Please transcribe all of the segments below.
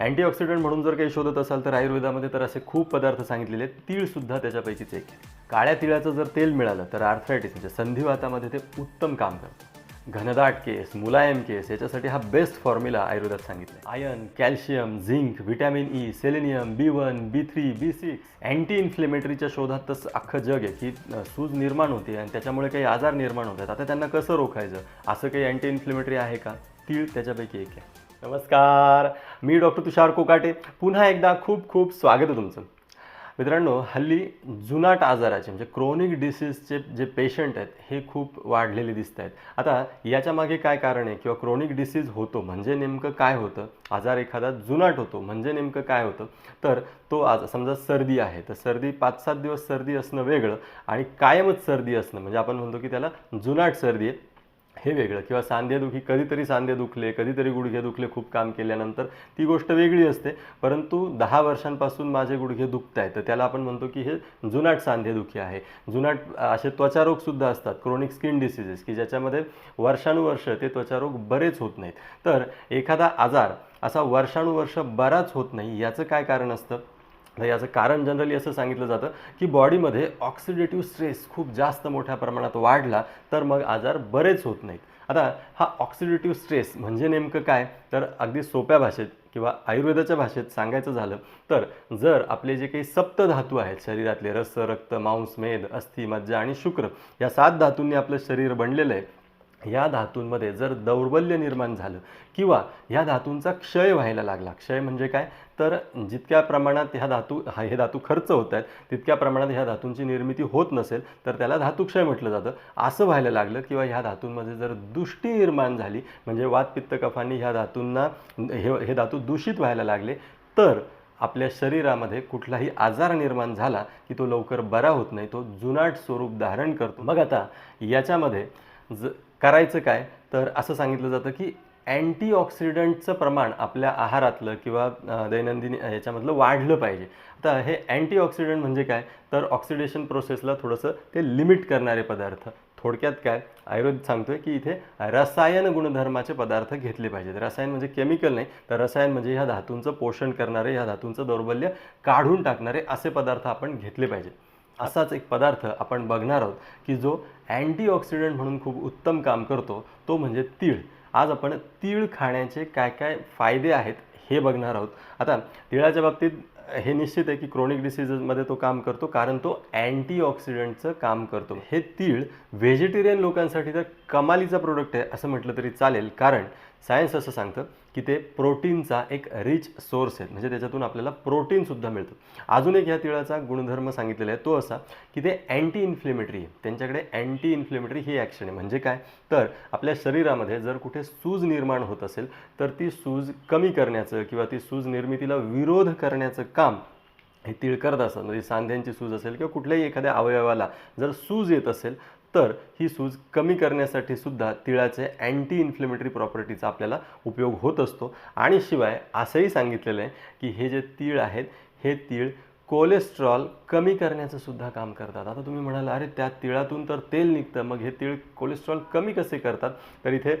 Antioxidant म्हणून जर काही शोधत असाल तर आयुर्वेदामध्ये तर असे खूप पदार्थ सांगितलेले आहेत. तीळसुद्धा त्याच्यापैकीच एक काळ्या तिळाचं जर तेल मिळालं तर आर्थरायटिस म्हणजे संधिवातामध्ये ते उत्तम काम करतं. घनदाट केस मुलायम केस याच्यासाठी हा बेस्ट फॉर्म्युला आयुर्वेदात सांगितला iron calcium zinc vitamin E selenium B one B three B six anti इन्फ्लेमेटरीच्या शोधात तसं अख्खं जग आहे की सूज निर्माण होते आणि त्याच्यामुळे काही आजार निर्माण होतात. आता त्यांना कसं रोखायचं? असं काही अँटी इन्फ्लेमेटरी आहे का? तीळ त्याच्यापैकी एक आहे. नमस्कार. मी डॉक्टर तुषार कोकाटे. पुन्हा एकदा खूप खूप स्वागत आहे तुमचं. मित्रांनो हल्ली जुनाट आजाराचे म्हणजे क्रोनिक डिसीजचे जे पेशंट आहेत हे खूप वाढलेले दिसत आहेत. आता याच्या मागे काय कारण आहे? किंवा क्रोनिक डिसीज होतो म्हणजे नेमकं काय होतं? आजार एखादा जुनाट होतो म्हणजे नेमकं काय होतं? तर तो आज समजा सर्दी आहे तर सर्दी पाच सात दिवस सर्दी असणं वेगळं आणि कायमच सर्दी असणं म्हणजे आपण म्हणतो की त्याला जुनाट सर्दी आहे. हे वेगळं. किंवा सांधेदुखी कधीतरी सांधे दुखले कधीतरी गुडघे दुखले खूप काम केल्यानंतर ती गोष्ट वेगळी असते. परंतु दहा वर्षांपासून माझे गुडघे दुखत आहेत. तर त्याला आपण म्हणतो की हे जुनाट सांधेदुखी आहे. जुनाट असे त्वचारोगसुद्धा असतात. क्रोनिक स्किन डिसिजेस की ज्याच्यामध्ये वर्षानुवर्ष ते त्वचारोग बरेच होत नाहीत. तर एखादा आजार असा वर्षानुवर्ष बराच होत नाही याचं काय कारण असतं? तर याचं कारण जनरली असं सांगितलं जातं की बॉडीमध्ये ऑक्सिडेटिव्ह स्ट्रेस खूप जास्त मोठ्या प्रमाणात वाढला तर मग आजार बरेच होत नाहीत. आता हा ऑक्सिडेटिव्ह स्ट्रेस म्हणजे नेमकं काय? तर अगदी सोप्या भाषेत किंवा आयुर्वेदाच्या भाषेत सांगायचं झालं तर जर आपले जे काही सप्त धातू आहेत शरीरातले रस रक्त मांस मेद अस्थि मज्जा आणि शुक्र या सात धातूंनी आपलं शरीर बनलेलं आहे या धातूंमध्ये जर दौर्बल्य निर्माण झालं किंवा ह्या धातूंचा क्षय व्हायला लागला क्षय म्हणजे काय? तर जितक्या प्रमाणात ह्या धातू हा हे धातू खर्च होत आहेत तितक्या प्रमाणात ह्या धातूंची निर्मिती होत नसेल तर त्याला धातुक्षय म्हटलं जातं. असं व्हायला लागलं किंवा ह्या धातूंमध्ये जर दुष्टी निर्माण झाली म्हणजे वातपित्त कफांनी ह्या धातूंना हे हे धातू दूषित व्हायला लागले तर आपल्या शरीरामध्ये कुठलाही आजार निर्माण झाला की तो लवकर बरा होत नाही तो जुनाट स्वरूप धारण करतो. मग आता याच्यामध्ये ज करायचं काय? तर असं सांगितलं जातं की अँटीऑक्सिडंटचं प्रमाण आपल्या आहारातलं किंवा दैनंदिन याच्यामधलं वाढलं पाहिजे. आता हे अँटीऑक्सिडंट म्हणजे काय? तर ऑक्सिडेशन प्रोसेसला थोडंसं ते लिमिट करणारे पदार्थ. थोडक्यात काय? आयुर्वेद सांगतोय की इथे रसायन गुणधर्माचे पदार्थ घेतले पाहिजेत. रसायन म्हणजे केमिकल नाही तर रसायन म्हणजे ह्या धातूंचं पोषण करणारे ह्या धातूंचं दौर्बल्य काढून टाकणारे असे पदार्थ आपण घेतले पाहिजेत. असाच एक पदार्थ आपण बघणार आहोत की जो अँटीऑक्सिडंट म्हणून खूप उत्तम काम करतो तो म्हणजे तीळ. आज आपण तीळ खाण्याचे काय काय फायदे आहेत हे बघणार आहोत. आता तिळाच्या बाबतीत हे निश्चित आहे की क्रोनिक डिसिजेसमध्ये तो काम करतो कारण तो अँटीऑक्सिडंटचं काम करतो. हे तीळ व्हेजिटेरियन लोकांसाठी तर कमालीचा प्रोडक्ट आहे असं म्हटलं तरी चालेल कारण सायन्स असं सांगतं की ते प्रोटीनचा एक रिच सोर्स आहे. म्हणजे त्याच्यातून आपल्याला प्रोटीनसुद्धा मिळतं. अजून एक ह्या तिळाचा गुणधर्म सांगितलेला आहे तो असा की ते अँटी इन्फ्लेमेटरी आहे. त्यांच्याकडे अँटी इन्फ्लेमेटरी ही ॲक्शन आहे. म्हणजे काय? तर आपल्या शरीरामध्ये जर कुठे सूज निर्माण होत असेल तर ती सूज कमी करण्याचं किंवा ती सूज निर्मितीला विरोध करण्याचं काम हे तीळ करत असतात म्हणजे सांध्यांची सूज असेल किंवा कुठल्याही एखाद्या अवयवाला जर सूज येत असेल तर ही सूज कमी करण्यासाठी सुद्धा तिळाचे अँटी इन्फ्लेमेटरी प्रॉपर्टीचा आपल्याला उपयोग होत असतो. आणि शिवाय असंही सांगितलेलं आहे की हे जे तीळ आहेत हे तीळ कोलेस्ट्रॉल कमी करण्याचं सुद्धा काम करतात. आता तुम्ही म्हणाल अरे त्या तिळातून तर तेल निघतं मग हे तीळ कोलेस्ट्रॉल कमी कसे करतात? तर इथे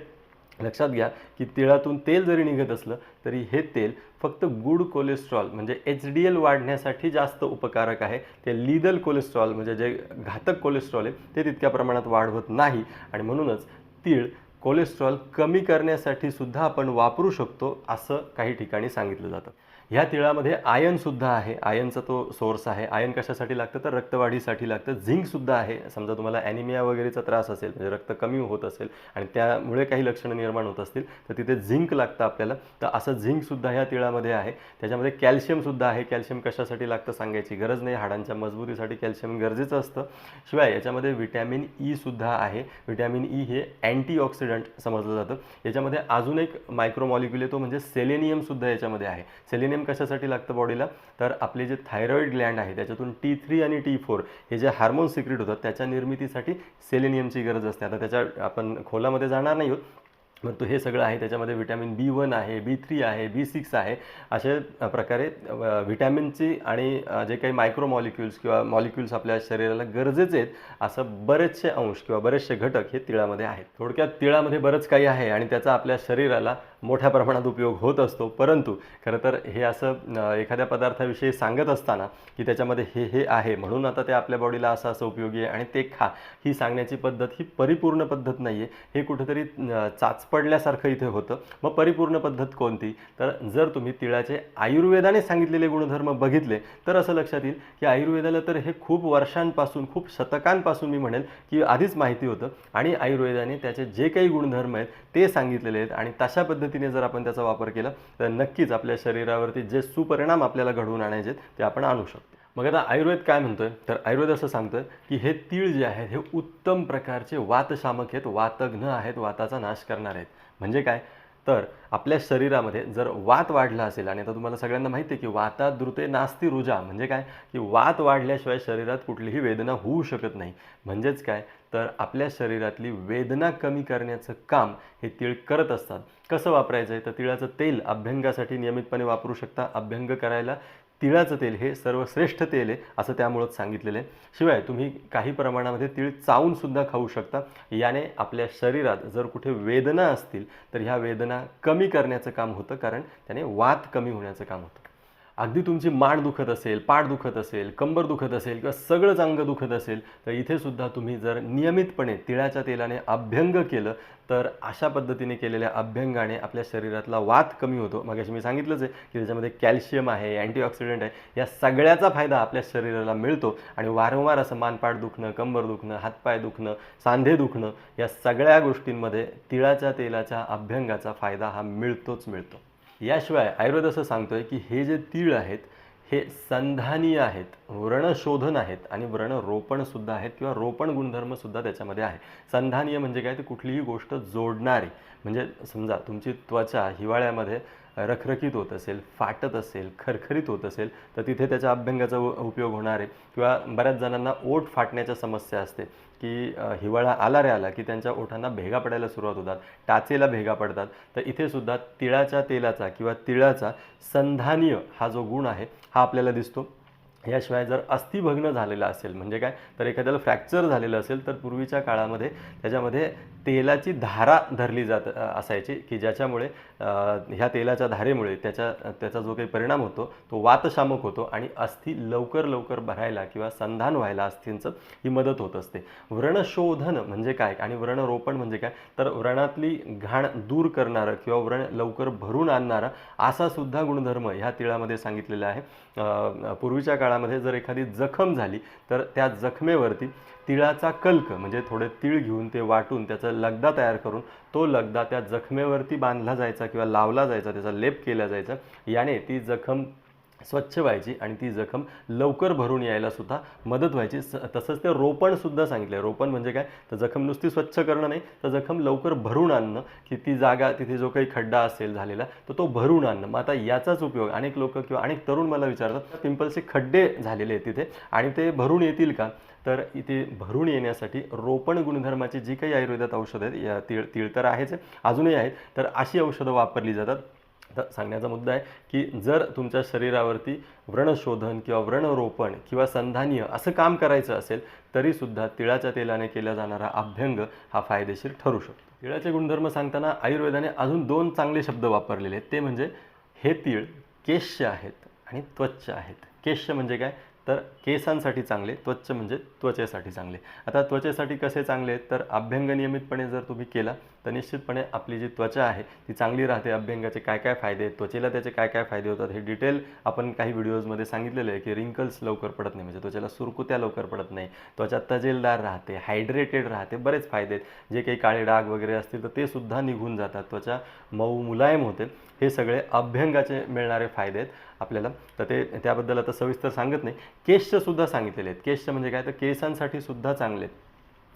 लक्षात घ्या की तिळातून तेल जरी निघत असलं तरी हे तेल फक्त गुड कोलेस्ट्रॉल म्हणजे एच डी एल वाढण्यासाठी जास्त उपकारक आहे. ते लिदल कोलेस्ट्रॉल म्हणजे जे घातक कोलेस्ट्रॉल आहे ते तितक्या प्रमाणात वाढवत नाही. आणि म्हणूनच तीळ कोलेस्ट्रॉल कमी करण्यासाठी सुद्धा आपण वापरू शकतो असं काही ठिकाणी सांगितलं जातं. ह्या तिळामध्ये आयनसुद्धा आहे. आयनचा तो सोर्स आहे. आयन कशासाठी लागतं? तर रक्तवाढीसाठी लागतं. झिंकसुद्धा आहे. समजा तुम्हाला ॲनिमिया वगैरेचा त्रास असेल म्हणजे रक्त कमी होत असेल आणि त्यामुळे काही लक्षणं निर्माण होत असतील तर तिथे झिंक लागतं आपल्याला. तर असं झिंकसुद्धा ह्या तिळामध्ये आहे. त्याच्यामध्ये कॅल्शियमसुद्धा आहे. कॅल्शियम कशासाठी लागतं सांगायची गरज नाही. हाडांच्या मजबूतीसाठी कॅल्शियम गरजेचं असतं. शिवाय याच्यामध्ये विटॅमिन ईसुद्धा आहे. व्हिटॅमिन ई हे अँटीऑक्सिडंट समजलं जातं. याच्यामध्ये अजून एक मायक्रोमॉलिक्युल आहे तो म्हणजे सेलेनियमसुद्धा याच्यामध्ये आहे. सेलेनियम कशासाठी लागतं बॉडीला तर आपले जे थायरॉईड ग्लँड आहे त्याच्यातून टी थ्री आणि टी फोर हे जे हार्मोन सिक्रेट होतात त्याच्या निर्मितीसाठी सेलेनियमची गरज असते. आता त्याच्या आपण खोलामध्ये जाणार नाही आहोत मग तो हे सगळं आहे. त्याच्यामध्ये विटॅमिन बी वन आहे बी थ्री आहे बी सिक्स आहे. अशा प्रकारे व्हिटॅमिनची आणि जे काही मायक्रो मॉलिक्युल्स किंवा मॉलिक्युल्स आपल्या शरीराला गरजेचे आहेत असं बरेचसे अंश किंवा बरेचसे घटक हे तिळामध्ये आहेत. थोडक्यात तिळामध्ये बरंच काही आहे आणि त्याचा आपल्या शरीराला मोठ्या प्रमाणात उपयोग होत असतो. परंतु खरं तर हे असं एखाद्या पदार्थाविषयी सांगत असताना की त्याच्यामध्ये हे हे आहे म्हणून आता ते आपल्या बॉडीला असं असं उपयोगी आहे आणि ते खा ही सांगण्याची पद्धत ही परिपूर्ण पद्धत नाही आहे. हे कुठेतरी चाचपडल्यासारखं इथे होतं. मग परिपूर्ण पद्धत कोणती? तर जर तुम्ही तिळाचे आयुर्वेदाने सांगितलेले गुणधर्म बघितले तर असं लक्षात येईल की आयुर्वेदाला तर हे खूप वर्षांपासून खूप शतकांपासून मी म्हणेल की आधीच माहिती होतं. आणि आयुर्वेदाने त्याचे जे काही गुणधर्म आहेत ते सांगितलेले आहेत आणि तशा पद्धती पद्धतीने जर आपण त्याचा वापर केला तर नक्कीच आपल्या शरीरावरती जे सुपरिणाम आपल्याला घडवून आणायचे ते आपण आणू शकतो. मग आता आयुर्वेद काय म्हणतोय? तर आयुर्वेद असं सांगतोय की हे तीळ जे आहेत हे उत्तम प्रकारचे वातशामक आहेत वातघ्न आहेत वाताचा नाश करणार आहेत. म्हणजे काय? तर आपल्या शरीरामध्ये जर वात वाढला असेल आणि आता तुम्हाला सगळ्यांना माहिती आहे की वातात द्रुते नास्ती रुजा म्हणजे काय? की वात वाढल्याशिवाय शरीरात कुठलीही वेदना होऊ शकत नाही. म्हणजेच काय? तर आपल्या शरीरातली वेदना कमी करण्याचं काम हे तीळ करत असतात. कसं वापरायचं? आहे तर तिळाचं तेल अभ्यंगासाठी नियमितपणे वापरू शकता. अभ्यंग करायला तिळाचं तेल हे सर्वश्रेष्ठ तेल आहे असं त्यामुळंच सांगितलेलं आहे. शिवाय तुम्ही काही प्रमाणामध्ये तीळ चावूनसुद्धा खाऊ शकता. याने आपल्या शरीरात जर कुठे वेदना असतील तर ह्या वेदना कमी करण्याचं काम होतं कारण त्याने वात कमी होण्याचं काम होतं. अगदी तुमची मान दुखत असेल पाठ दुखत असेल कंबर दुखत असेल किंवा सगळंच अंग दुखत असेल तर इथे सुद्धा तुम्ही जर नियमितपणे तिळाच्या तेलाने अभ्यंग केलं तर अशा पद्धतीने केलेल्या अभ्यंगाने आपल्या शरीरातला वात कमी होतो. मग मी सांगितलंच आहे की त्याच्यामध्ये कॅल्शियम आहे अँटीऑक्सिडंट आहे या सगळ्याचा फायदा आपल्या शरीराला मिळतो. आणि वारंवार असं मानपाठ दुखणं कंबर दुखणं हातपाय दुखणं सांधे दुखणं या सगळ्या गोष्टींमध्ये तिळाच्या तेलाच्या अभ्यंगाचा फायदा हा मिळतोच मिळतो. याशिवाय आयुर्वेद असं सांगतोय की हे जे तीळ आहेत हे संधानीय आहेत व्रणशोधन आहेत आणि व्रणरोपणसुद्धा आहेत किंवा रोपण गुणधर्मसुद्धा त्याच्यामध्ये आहे. संधानीय म्हणजे काय? ते कुठलीही गोष्ट जोडणारी. म्हणजे समजा तुमची त्वचा हिवाळ्यामध्ये रखरखीत होत असेल फाटत असेल खरखरीत होत असेल तर तिथे त्याच्या अभ्यंगाचा उपयोग होणार आहे. किंवा बऱ्याच जणांना ओठ फाटण्याच्या समस्या असते. की हिवाळा आला रे आला की त्यांच्या ओठांना भेगा पडायला सुरुवात होतात. टाचेला भेगा पडतात. तर इथे सुद्धा तिळाच्या तेलाचा किंवा तिळाचा संधानीय हा जो गुण आहे हा आपल्याला दिसतो. याशिवाय जर अस्थिभग्न झालेला असेल म्हणजे काय? तर एखाद्याला फ्रॅक्चर झालेलं असेल तर पूर्वीच्या काळामध्ये त्याच्यामध्ये तेलाची धारा धरली जात असायची की ज्याच्यामुळे ह्या तेलाच्या धारेमुळे त्याच्या त्याचा जो काही परिणाम होतो तो वातशामक होतो आणि अस्थि लवकर लवकर भरायला किंवा संधान व्हायला अस्थींचं ही मदत होत असते. व्रणशोधन म्हणजे काय? आणि व्रणरोपण म्हणजे काय? तर व्रणातली घाण दूर करणारं किंवा व्रण लवकर भरून आणणारा असा सुद्धा गुणधर्म ह्या तिळामध्ये सांगितलेला आहे. पूर्वीच्या काळामध्ये जर एखादी जखम झाली तर त्या जखमेवरती तिळाचा कल्क म्हणजे थोडे तीळ घेऊन ते वाटून त्याचा लगदा तयार करून तो लगदा त्या जखमेवरती बांधला जायचा किंवा लावला जायचा त्याचा लेप केला जायचा. याने ती जखम स्वच्छ व्हायची आणि ती जखम लवकर भरून यायला सुद्धा मदत व्हायची. स तसंच ते रोपणसुद्धा सांगितलं रोपण म्हणजे काय? तर जखम नुसती स्वच्छ करणं नाही तर जखम लवकर भरून आणणं की ती जागा तिथे जो काही खड्डा असेल झालेला तर तो भरून आणणं. मग आता याचाच उपयोग अनेक लोक किंवा अनेक तरुण मला विचारतात पिंपल्सचे खड्डे झालेले आहेत तिथे आणि ते भरून येतील का? तर इथे भरून येण्यासाठी रोपण गुणधर्माची जी काही आयुर्वेदात औषधं आहेत या तीळ तीळ तर आहेच अजूनही आहेत. तर अशी औषधं वापरली जातात. तर सांगण्याचा मुद्दा आहे की जर तुमच्या शरीरावरती व्रणशोधन किंवा व्रणरोपण किंवा संधानीय असं काम करायचं असेल तरीसुद्धा तिळाच्या तेलाने केला जाणारा अभ्यंग हा फायदेशीर ठरू शकतो. तिळाचे गुणधर्म सांगताना आयुर्वेदाने अजून दोन चांगले शब्द वापरलेले आहेत. ते म्हणजे हे तीळ केश्य आहेत आणि त्वच्छ आहेत. केश्य म्हणजे काय? तर केसांसाठी चांगले त्वच्छ म्हणजे त्वचेसाठी चांगले. आता त्वचेसाठी कसे चांगले आहेत? तर अभ्यंग नियमितपणे जर तुम्ही केला तर निश्चितपणे आपली जी त्वचा आहे ती चांगली राहते. अभ्यंगाचे काय काय फायदे आहेत त्वचेला त्याचे काय काय फायदे होतात हे डिटेल आपण काही व्हिडिओजमध्ये सांगितलेलं आहे की रिंकल्स लवकर पडत नाही. म्हणजे त्वचेला सुरकुत्या लवकर पडत नाही. त्वचा तजेलदार राहते हायड्रेटेड राहते बरेच फायदे आहेत. जे काही काळे डाग वगैरे असतील तर ते सुद्धा निघून जातात. त्वचा मऊ मुलायम होते. हे सगळे अभ्यंगाचे मिळणारे फायदे आहेत आपल्याला. तर ते त्याबद्दल आता सविस्तर सांगत नाही. केशचं सुद्धा सांगितलेले आहेत. केशचं म्हणजे काय? तर केसांसाठी सुद्धा चांगले आहेत.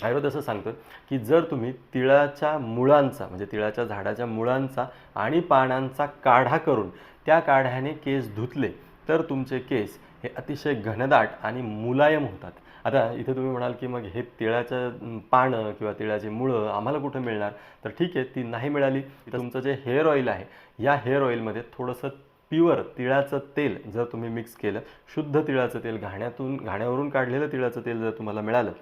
आयुर्वेद असं सांगतो की जर तुम्ही तिळाच्या मुळांचा म्हणजे तिळाच्या झाडाच्या मुळांचा आणि पानांचा काढा करून त्या काढ्याने केस धुतले तर तुमचे केस हे अतिशय घनदाट आणि मुलायम होतात. आता इथे तुम्ही म्हणाल की मग हे तिळाचं पानं किंवा तिळाची मुळं आम्हाला कुठं मिळणार? तर ठीक आहे ती नाही मिळाली. तर तुमचं जे हेअर ऑइल आहे या हेअर ऑइलमध्ये थोडंसं प्युअर तिळाचं तेल जर तुम्ही मिक्स केलं शुद्ध तिळाचं तेल घाण्यातून घाण्यावरून काढलेलं तिळाचं तेल जर तुम्हाला मिळालं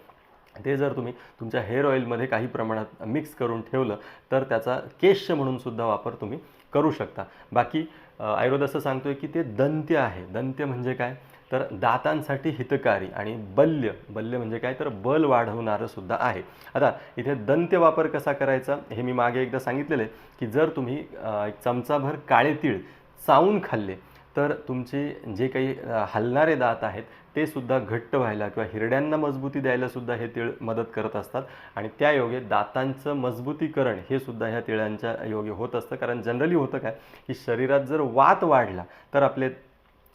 ते जर तुम्ही तुमच्या हेअर ऑइलमध्ये काही प्रमाणात मिक्स करून ठेवलं तर त्याचा केश म्हणून सुद्धा वापर तुम्ही करू शकता. बाकी आयुर्वेद असं सांगतोय की ते दंत्य आहे. दंत्य म्हणजे काय? तर दातांसाठी हितकारी आणि बल्य. बल्य म्हणजे काय? तर बल वाढवणारं सुद्धा आहे. आता इथे दंत्य वापर कसा करायचा? हे मी मागे एकदा सांगितलेलं आहे की जर तुम्ही एक चमचाभर काळे तीळ चावून खाल्ले तर तुमचे जे काही हलणारे दात आहेत ते सुद्धा घट्ट व्हायला किंवा हिरड्यांना मजबूती द्यायला सुद्धा हे तिळ मदत करत असतात. आणि त्या योगे दातांचं मजबूतीकरण हे सुद्धा ह्या तिळांच्या योगे होत असतं. कारण जनरली होतं काय की शरीरात जर वात वाढला तर आपले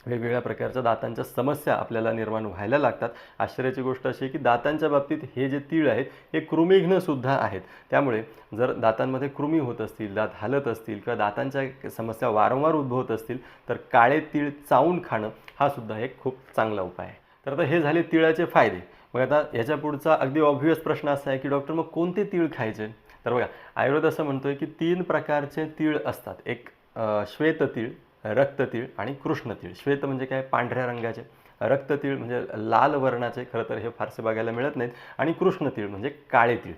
वेगवेगळ्या प्रकारच्या दातांच्या समस्या आपल्याला निर्माण व्हायला लागतात. आश्चर्याची गोष्ट अशी आहे की दातांच्या बाबतीत हे जे तीळ आहेत हे कृमिघ्नसुद्धा आहेत. त्यामुळे जर दातांमध्ये कृमी होत असतील दात हालत असतील किंवा दातांच्या समस्या वारंवार उद्भवत असतील तर काळे तीळ चावून खाणं हा सुद्धा एक खूप चांगला उपाय आहे. तर आता हे झाले तिळाचे फायदे. मग आता ह्याच्या पुढचा अगदी ऑब्व्हियस प्रश्न असा आहे की डॉक्टर मग कोणते तीळ खायचे? तर बघा आयुर्वेद असं म्हणतोय की तीन प्रकारचे तीळ असतात. एक श्वेत तीळ रक्ततीळ आणि कृष्णतीळ. श्वेत म्हणजे काय? पांढऱ्या रंगाचे. रक्ततीळ म्हणजे लाल वर्णाचे खरं तर हे फारसे बघायला मिळत नाहीत. आणि कृष्णतीळ म्हणजे काळे तीळ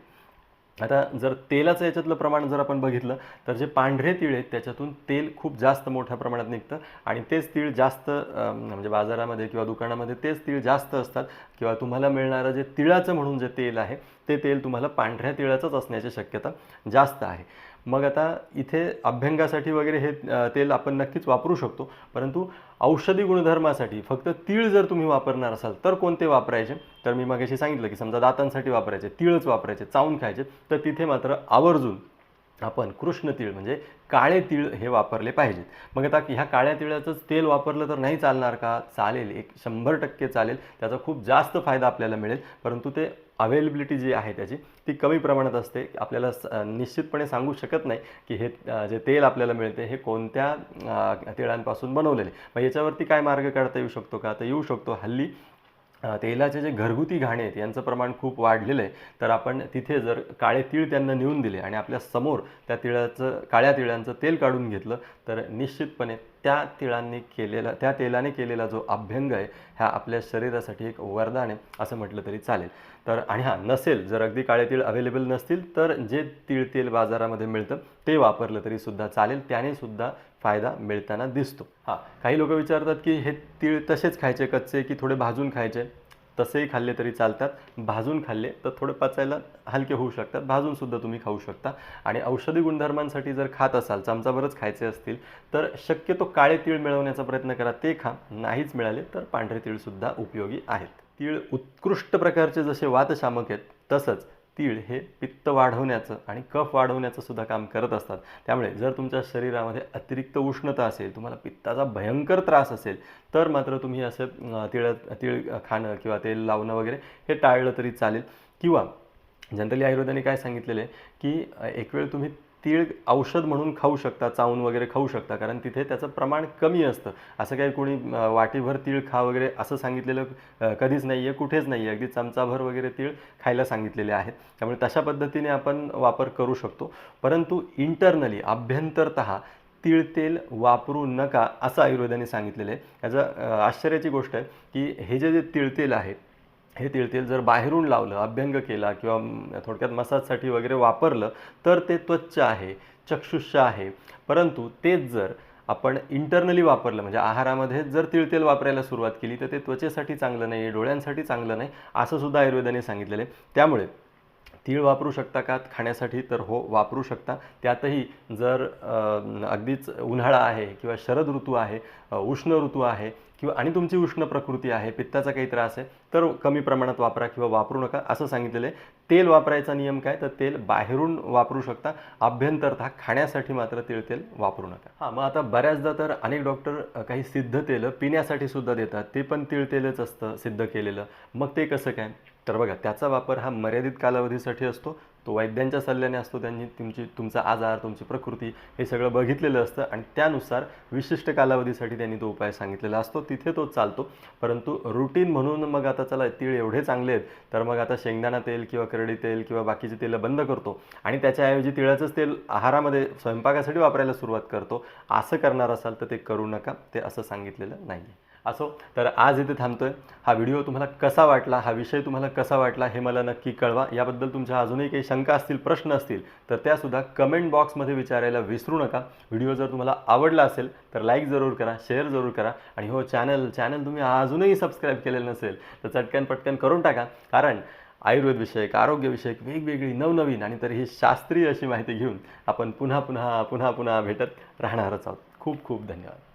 आता जर तेलाचं याच्यातलं प्रमाण जर आपण बघितलं तर जे पांढरे तीळ आहेत त्याच्यातून तेल खूप जास्त मोठ्या प्रमाणात निघतं. आणि तेच तीळ जास्त म्हणजे बाजारामध्ये किंवा दुकानामध्ये तेच तीळ जास्त असतात. किंवा तुम्हाला मिळणारं जे तिळाचं म्हणून जे तेल आहे ते तेल तुम्हाला पांढऱ्या तिळाचंच असण्याची शक्यता जास्त आहे. मग आता इथे अभ्यंगासाठी वगैरे हे तेल आपण नक्कीच वापरू शकतो. परंतु औषधी गुणधर्मासाठी फक्त तीळ जर तुम्ही वापरणार असाल तर कोणते वापरायचे? तर मी मगाशी सांगितलं की समजा दातांसाठी वापरायचे तीळच वापरायचे चावून खायचे तर तिथे मात्र आवर्जून आपण कृष्ण तीळ म्हणजे काळे तीळ हे वापरले पाहिजेत. मग आता ह्या काळ्या तिळाचंच तेल वापरलं तर नाही चालणार का? चालेल एक शंभर टक्के चालेल. त्याचा खूप जास्त फायदा आपल्याला मिळेल. परंतु ते अवेलेबिलिटी जी आहे त्याची ती कमी प्रमाणात असते. आपल्याला स- निश्चितपणे सांगू शकत नाही की हे जे तेल आपल्याला मिळते हे कोणत्या तिळांपासून बनवलेले. मग याच्यावरती काय मार्ग काढता येऊ शकतो का? तर येऊ शकतो हल्ली तेलाचे जे घरगुती घाणे आहेत यांचं प्रमाण खूप वाढलेलं आहे तर आपण तिथे जर काळे तीळ त्यांना नेऊन दिले आणि आपल्यासमोर त्या तिळाचं काळ्या तिळांचं तेल काढून घेतलं तर निश्चितपणे त्या तिळांनी केलेला त्या तेलाने केलेला जो अभ्यंग आहे हा आपल्या शरीरासाठी एक वरदान आहे असं म्हटलं तरी चालेल. तर आणि हां नसेल जर अगदी काळे तीळ अवेलेबल नसतील तर जे तीळ तेल बाजारामध्ये मिळतं ते वापरलं तरी सुद्धा चालेल. त्याने सुद्धा फायदा मिळताना दिसतो. हां काही लोक विचारतात की हे तीळ तसेच खायचे कच्चे की थोडे भाजून खायचे? तसेही खाल्ले तरी चालतात. भाजून खाल्ले तर थोडे पचायला हलके होऊ शकतात. भाजून सुद्धा तुम्ही खाऊ शकता. आणि औषधी गुणधर्मांसाठी जर खात असाल चमचाभरच खायचे असतील तर शक्यतो काळे तीळ मिळवण्याचा प्रयत्न करा. ते खा. नाहीच मिळाले तर पांढरे तीळ सुद्धा उपयोगी आहेत. तीळ उत्कृष्ट प्रकारचे जसे वातशामक आहेत तसंच तीळ हे पित्त वाढवण्याचं आणि कफ वाढवण्याचं सुद्धा काम करत असतात. त्यामुळे जर तुमच्या शरीरामध्ये अतिरिक्त उष्णता असेल तुम्हाला पित्ताचा भयंकर त्रास असेल तर मात्र तुम्ही असं अं, तिळ तीळ खाणं किंवा तेल लावणं वगैरे हे टाळलं तरी चालेल. किंवा जनरली आयुर्वेदाने काय सांगितलेलं आहे की एक वेळ तुम्ही तीळ औषध म्हणून खाऊ शकता चावून वगैरे खाऊ शकता कारण तिथे त्याचं प्रमाण कमी असतं. असं काही कोणी वाटीभर तीळ खा वगैरे असं सांगितलेलं कधीच नाही आहे कुठेच नाही आहे अगदी चमचाभर वगैरे तीळ खायला सांगितलेले आहेत. त्यामुळे तशा पद्धतीने आपण वापर करू शकतो. परंतु इंटरनली अभ्यंतरत तीळ तेल वापरू नका असं आयुर्वेदाने सांगितलेलं आहे. याचं आश्चर्याची गोष्ट आहे की हे जे जे तिळतेल आहे हे तिळतेल जर बाहेरून लावलं अभ्यंग केला किंवा थोडक्यात मसाजसाठी वगैरे वापरलं तर ते त्वच्च आहे चक्षुष्य आहे. परंतु तेच जर आपण इंटरनली वापरलं म्हणजे आहारामध्ये जर तिळतेल वापरायला सुरुवात केली तर ते त्वचेसाठी चांगलं नाही डोळ्यांसाठी चांगलं नाही असं सुद्धा आयुर्वेदाने सांगितलेलं आहे. त्यामुळे तीळ वापरू शकता का? खाण्यासाठी तर हो वापरू शकता. त्यातही जर अगदीच उन्हाळा आहे किंवा शरद ऋतू आहे उष्ण ऋतू आहे किंवा आणि तुमची उष्ण प्रकृती आहे पित्ताचा काही त्रास आहे तर कमी प्रमाणात वापरा किंवा वापरू नका असं सांगितलेलं आहे. तेल वापरायचा नियम काय? तर तेल बाहेरून वापरू शकता अभ्यंतरतः खाण्यासाठी मात्र तिळतेल वापरू नका. हां मग आता बऱ्याचदा तर अनेक डॉक्टर काही सिद्ध तेलं पिण्यासाठी सुद्धा देतात ते पण तिळतेलच असतं सिद्ध केलेलं. मग ते कसं काय? तर बघा त्याचा वापर हा मर्यादित कालावधीसाठी असतो. तो वैद्यांच्या सल्ल्याने असतो त्यांनी तुमची तुमचा आजार तुमची प्रकृती हे सगळं बघितलेलं असतं आणि त्यानुसार विशिष्ट कालावधीसाठी त्यांनी तो उपाय सांगितलेला असतो. तिथे तो चालतो. परंतु रुटीन म्हणून मग आता चला तीळ एवढे चांगले आहेत तर मग आता शेंगदाणा तेल किंवा करडी तेल किंवा बाकीचे तेलं बंद करतो आणि त्याच्याऐवजी तिळाचंच तेल आहारामध्ये स्वयंपाकासाठी वापरायला सुरुवात करतो. असं करणार असाल तर ते करू नका ते असं सांगितलेलं नाही आहे असो. तर आज इथे थांबतोय. हा व्हिडिओ तुम्हाला कसा वाटला? हा विषय तुम्हाला कसा वाटला? हे मला नक्की कळवा. याबद्दल तुमच्या अजूनही काही शंका असतील प्रश्न असतील तर त्यासुद्धा कमेंट बॉक्समध्ये विचारायला विसरू नका. व्हिडिओ जर तुम्हाला आवडला असेल तर लाईक जरूर करा शेअर जरूर करा. आणि हो चॅनल चॅनल तुम्ही अजूनही सबस्क्राईब केलेलं नसेल तर चटकन पटकन करून टाका. कारण आयुर्वेदविषयक आरोग्यविषयक वेगवेगळी नवनवीन आणि तर ही शास्त्रीय अशी माहिती घेऊन आपण पुन्हा पुन्हा पुन्हा पुन्हा भेटत राहणारच आहोत. खूप खूप धन्यवाद.